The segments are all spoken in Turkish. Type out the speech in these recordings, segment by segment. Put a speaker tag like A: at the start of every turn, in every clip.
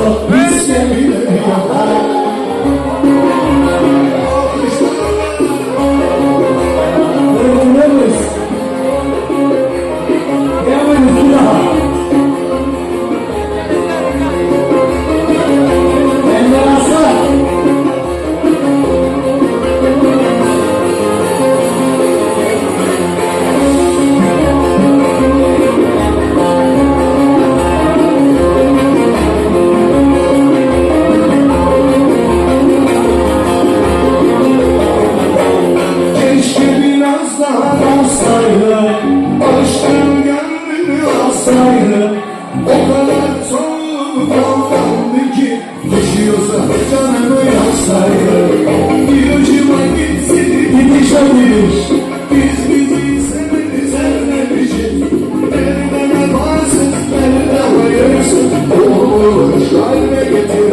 A: olsa istemiyorum. Düşüyorsa canımı yaksaydı Bir ucuma gitsin gidiş olmuş Biz bizi sevmedi sevmemişiz. Nerede varsın nerede hayırsın. Olmuş kalbe getirmiş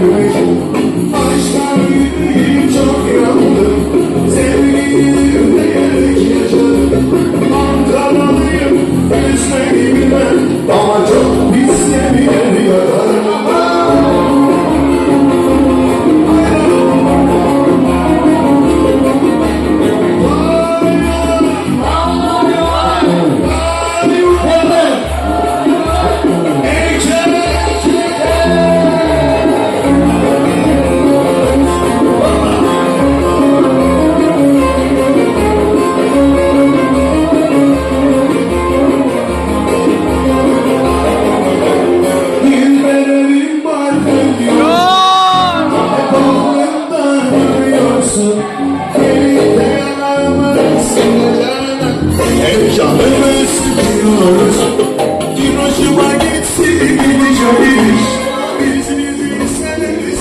A: Hep canımı sıkıyorsun Bir hoşuma gitsin gidiş Biz bizi sevmedik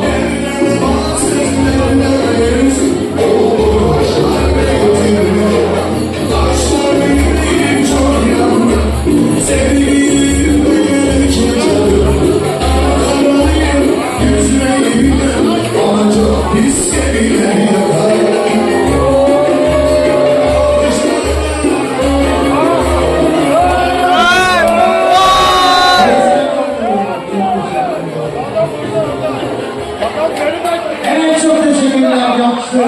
A: Nerede varsın nerede hayırsın Olur şarkı getirmiş Taşlar yüreğim çok yandı Sevgilim büyük yaşadım Karalıyım yüzmeyi bilmem Ama çok Evet çok teşekkürler. Yaptığınız